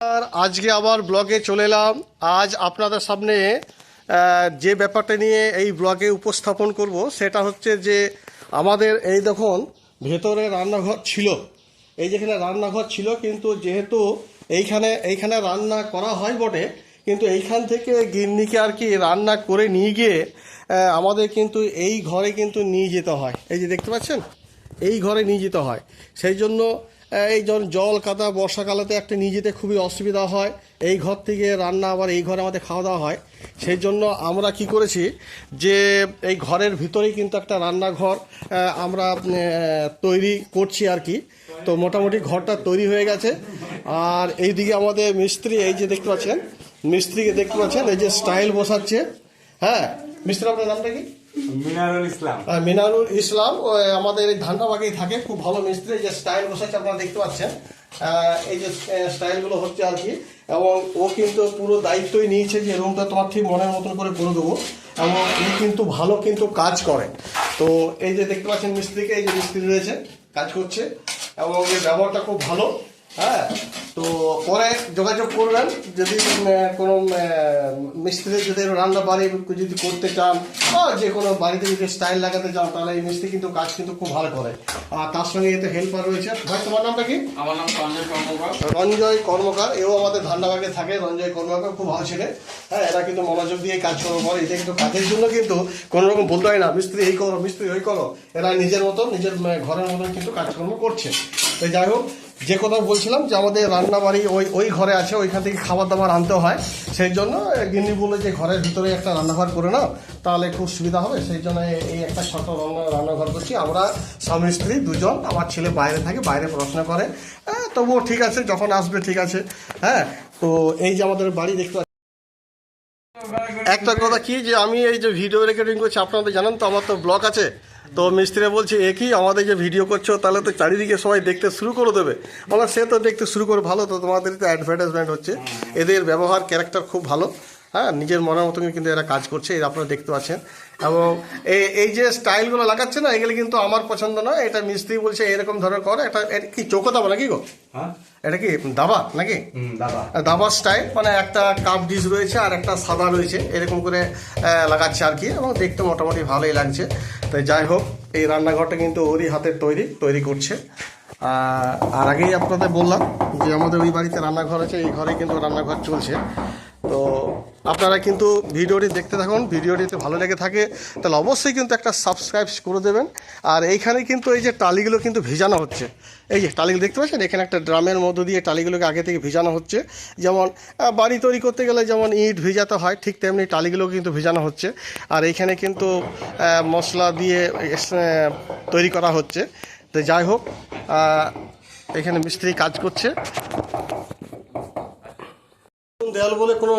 আর আজকে আবার ব্লগে চলে এলাম। আজ আপনাদের সামনে যে ব্যাপারটা নিয়ে এই ব্লগে উপস্থাপন করব, সেটা হচ্ছে যে আমাদের এই দেখুন, ভেতরে রান্নাঘর ছিল। এই যেখানে রান্নাঘর ছিল, কিন্তু যেহেতু এইখানে এইখানে রান্না করা হয় বটে, কিন্তু এইখান থেকে গিন্নিকে আর কি রান্না করে নিয়ে গিয়ে আমাদের কিন্তু এই ঘরে কিন্তু নিয়ে যেতে হয়। এই যে দেখতে পাচ্ছেন? এই ঘরে নিয়ে যেতে হয়। সেই জন্য এই যখন জল কাদা বর্ষাকালেতে একটা নিয়ে যেতে খুবই অসুবিধা হয়। এই ঘর থেকে রান্না, আবার এই ঘরে আমাদের খাওয়া দাওয়া হয়। সেই জন্য আমরা কি করেছি যে, এই ঘরের ভিতরেই কিন্তু একটা রান্নাঘর আমরা তৈরি করছি আর কি। তো মোটামুটি ঘরটা তৈরি হয়ে গেছে। আর এইদিকে আমাদের মিস্ত্রি, এই যে দেখতে পাচ্ছেন, মিস্ত্রিকে দেখতে পাচ্ছেন, এই যে স্টাইল বসাচ্ছে। হ্যাঁ মিস্ত্রি, আপনার নামটা কি? মিনারুল ইসলাম। মিনারুল ইসলাম আমাদের এই ধান্দাবাগেই থাকে, খুব ভালো মিস্ত্রি যে স্টাইল বসাচ্ছে আপনারা দেখতে পাচ্ছেন। এই যে স্টাইলগুলো হচ্ছে আর কি, এবং ও কিন্তু পুরো দায়িত্বই নিয়েছে যে রুমটা তোমার ঠিক মনের মতন করে করে দেবো, এবং ও কিন্তু ভালো কিন্তু কাজ করে। তো এই যে দেখতে পাচ্ছেন মিস্ত্রিকে, এই যে মিস্ত্রি রয়েছে, কাজ করছে, এবং এর ব্যবহারটা খুব ভালো। হ্যাঁ তো পরে যোগাযোগ করবেন। যদি কোনো মিস্ত্রি যদি রান্না বাড়ি যদি করতে চান বা যে কোনো বাড়িতে যদি স্টাইল লাগাতে চান তাহলে এই মিস্ত্রি কিন্তু কাজ কিন্তু খুব ভালো করে। আর তার সঙ্গে এতে হেল্পার রয়েছে। ভাই তোমার নামটা কি? আমার নাম সঞ্জয় কর্মকার। রঞ্জয় কর্মকার। এও আমাদের ধান্দাবাগে থাকে রঞ্জয় কর্মকার খুব ভালো ছেলে। হ্যাঁ এরা কিন্তু মনোযোগ দিয়ে কাজ করার পর এটা কিন্তু কাজের জন্য কিন্তু কোনো রকম বলতে হয় না। মিস্ত্রি এই করো মিস্ত্রি ওই করো। এরা নিজের মতো নিজের ঘরের মতন কিন্তু কাজকর্ম করছে। তো যাই হোক যে কথা বলছিলাম যে আমাদের রান্না বাড়ি ওই ওই ঘরে আছে, ওইখান থেকে খাবার দাবার আনতে হয়। সেই জন্য গিন্নি বলে যে ঘরের ভিতরে একটা রান্নাঘর করে নাও, তাহলে খুব সুবিধা হবে। সেই জন্য এই একটা ছোট রান্না, রান্নাঘর করছি। আমরা স্বামী, স্ত্রী দুজন, আমার ছেলে বাইরে থাকে, বাইরে পড়াশোনা করে। হ্যাঁ তবুও ঠিক আছে, যখন আসবে ঠিক আছে। হ্যাঁ তো এই যে আমাদের বাড়ি দেখতে একটা কথা কি যে আমি এই যে ভিডিও রেকর্ডিং করছি আপনাদের জানেন তো, আমার তো ব্লগ আছে। তো মিস্ত্রি বলছে একই আমাদের যে ভিডিও করছ? তাহলে তো চারিদিকে সবাই দেখতে শুরু করে দেবে। আমরা সে তো দেখতে শুরু করে ভালো, তো তোমাদের তো অ্যাডভার্টাইজমেন্ট হচ্ছে। এদের ব্যবহার ক্যারেক্টার খুব ভালো। হ্যাঁ নিজের মনের মতন কিন্তু এরা কাজ করছে আপনারা দেখতে পাচ্ছেন। এবং এই এই যে স্টাইলগুলো লাগাচ্ছে না এগুলো কিন্তু আমার পছন্দ নয়। এটা মিস্ত্রি বলছে এরকম ধরনের করে এটা কি চৌকো দাবা নাকি গো? হ্যাঁ। এটা কি দাবা নাকি? দাবা। দাবার স্টাইল মানে একটা কাপ ডিশ রয়েছে আর একটা সাদা রয়েছে এরকম করে লাগাচ্ছে আর কি এবং দেখতে মোটামুটি ভালোই লাগছে। তাই যাই হোক এই রান্নাঘরটা কিন্তু ওরই হাতের তৈরি তৈরি করছে। আর আগেই আপনাদের বললাম যে আমাদের ওই বাড়িতে রান্নাঘর আছে এই ঘরে কিন্তু রান্নাঘর চলছে। তো আপনারা কিন্তু ভিডিওটি দেখতে থাকুন, ভিডিওটিতে ভালো লেগে থাকে, তাহলে অবশ্যই কিন্তু একটা সাবস্ক্রাইব করে দেবেন। আর এইখানে কিন্তু এই যে টালিগুলো কিন্তু ভিজানো হচ্ছে। এই যে টালিগুলো দেখতে পাচ্ছেন? এখানে একটা ড্রামের মধ্য দিয়ে টালিগুলোকে আগে থেকে ভিজানো হচ্ছে। যেমন বাড়ি তৈরি করতে গেলে যেমন ইট ভিজাতে হয়, ঠিক তেমনি টালিগুলো কিন্তু ভিজানো হচ্ছে। আর এইখানে কিন্তু মশলা দিয়ে তৈরি করা হচ্ছে। তো যাই হোক এখানে মিস্ত্রি কাজ করছে। দেওয়াল বলে কোনো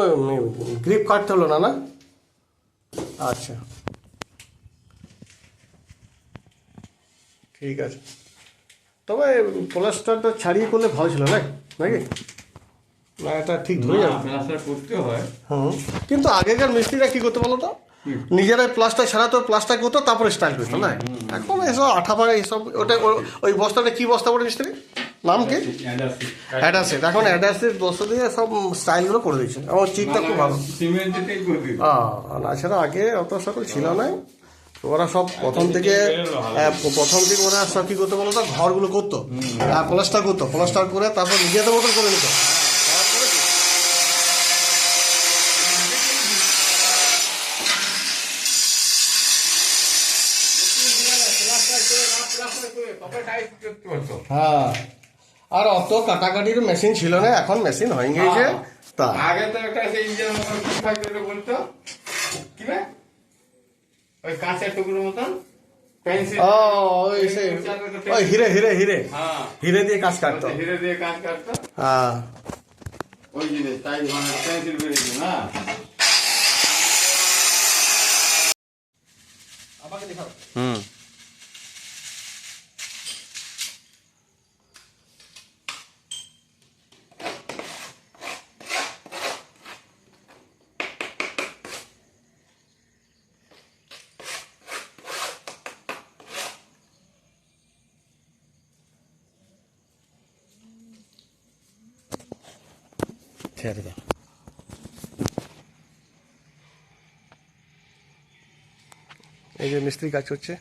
গ্রিপ কাটতে হলো না না? আচ্ছা। ঠিক আছে। তবে প্লাস্টারটা ছাড়িয়ে করলে ভালো ছিল না? নাকি? না এটা ঠিক ধরে যাবে। করতে হয়। হুম। কিন্তু আগেকার মিস্ত্রিরা কি করতে বলো তো? নিজেরাই প্লাস্টার ছাড়াতো প্লাস্টার করতো তারপরে স্টাইল করতো না? এখন এসব আঠা পাড়া এইসব ওটা ওই বস্তাটা কি বস্তা বলে মিস্ত্রি? নাম কি অ্যাডাসেট এখন অ্যাডাসেট বস্তা দিয়ে সব স্টাইলগুলো করে দিচ্ছে আমার চিটটা খুব ভালো আহ, না সেটা আগে অত সকল ছিল না তো ওরা সব প্রথম থেকে প্রথম থেকে ওরা সব কি করতো বলতো ঘরগুলো করতো প্লাস্টার করতো প্লাস্টার করে তারপর নিজেদের মতন করে নিত হ্যাঁ আর অত কাটাকাটির মেশিন ছিল না এখন মেশিন হয়ে গিয়েছে। তা। আগে তো একটা সেই ওটা বলতো। কি না ওই কাঁচের টুকরোর মতন। পেন্সিল। ও ওই সে ওই হিরে হিরে হিরে। হ্যাঁ। হিরে দিয়ে কাজ কাটতো। হিরে দিয়ে কাজ কাটতো। হ্যাঁ। ওই জিনিস তাই মানে পেন্সিল বেরিয়েছে না? হুম। ছেড়ে দাও এই যে মিস্ত্রি কাজ করছে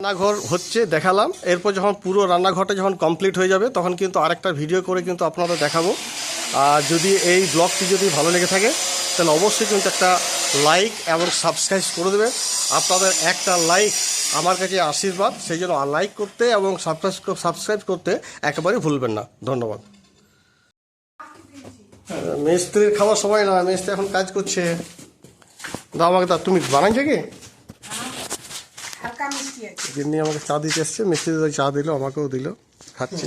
রান্নাঘর হচ্ছে দেখালাম। এরপর যখন পুরো রান্নাঘরটা যখন কমপ্লিট হয়ে যাবে তখন কিন্তু আরেকটা ভিডিও করে কিন্তু আপনাদের দেখাবো। আর যদি এই ব্লগটি যদি ভালো লেগে থাকে তাহলে অবশ্যই কিন্তু একটা লাইক এবং সাবস্ক্রাইব করে দেবে। আপনাদের একটা লাইক আমার কাছে আশীর্বাদ সেই জন্য লাইক করতে এবং সাবস্ক্রাইব সাবস্ক্রাইব করতে একেবারেই ভুলবেন না। ধন্যবাদ। মিস্ত্রির খাওয়ার সময় না মিস্ত্রি এখন কাজ করছে। দাও আমাকে দাও তুমি বানাইছো কি? যিনি আমাকে চা দিতে এসছে মিস্ত্রি চা দিল আমাকেও দিল খাচ্ছি।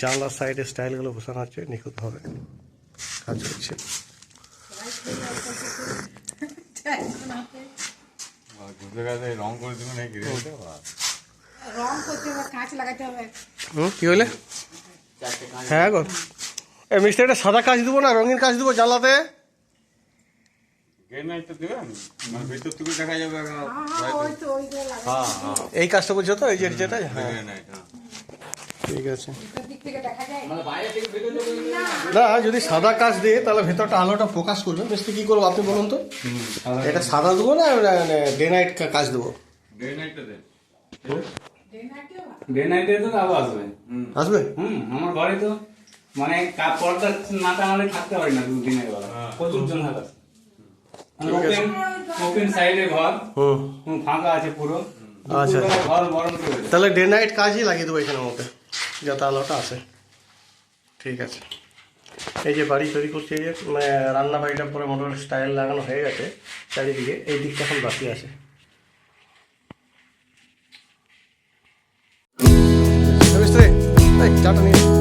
জানলার সাইডে স্টাইলগুলো বসানো হচ্ছে নিখুঁতভাবে কাজ করছে দুধে গাছে রং করে দিবে রং করতে হবে কাঁচ লাগাতে হবে। হুম কী হলে হ্যাঁ গো। মিস্ত্রিটা সাদা কাজ দেবো না রঙিন কাজ দেবো জ্বালাতে? মানে হ্যাঁ হ্যাঁ হ্যাঁ এই কাজটা বলছো তো এই যে যেটা হ্যাঁ। ঠিক আছে। ভিতর দিক থেকে দেখা যায় না যদি সাদা কাজ দিয়ে তাহলে ভেতরটা আলোটা ফোকাস করবে। মিস্ত্রি কি করব আপনি বলুন তো? এটা সাদা দেবো না ডে নাইট কাজ দেবো? ডে নাইটে তো আসবে। আসবে? হুম আমার ঘরে তো মানে পর্দা না টাঙালে থাকতে পারি না দুদিনের বেলা। প্রচুর জন আছে। ওপেন ওপেন সাইডে ঘর। হুম। ফাঁকা আছে পুরো। আচ্ছা। ঘর গরম তাহলে ডে নাইট কাজই লাগিয়ে দেবো এখানের মধ্যে যাতে আলোটা আসে ঠিক আছে। এই যে বাড়ি তৈরি করছে যে মানে রান্না বাড়িটা পরে মোটামুটি স্টাইল লাগানো হয়ে গেছে চারিদিকে, এই দিকটা এখন বাকি আছে। চাটা নিয়ে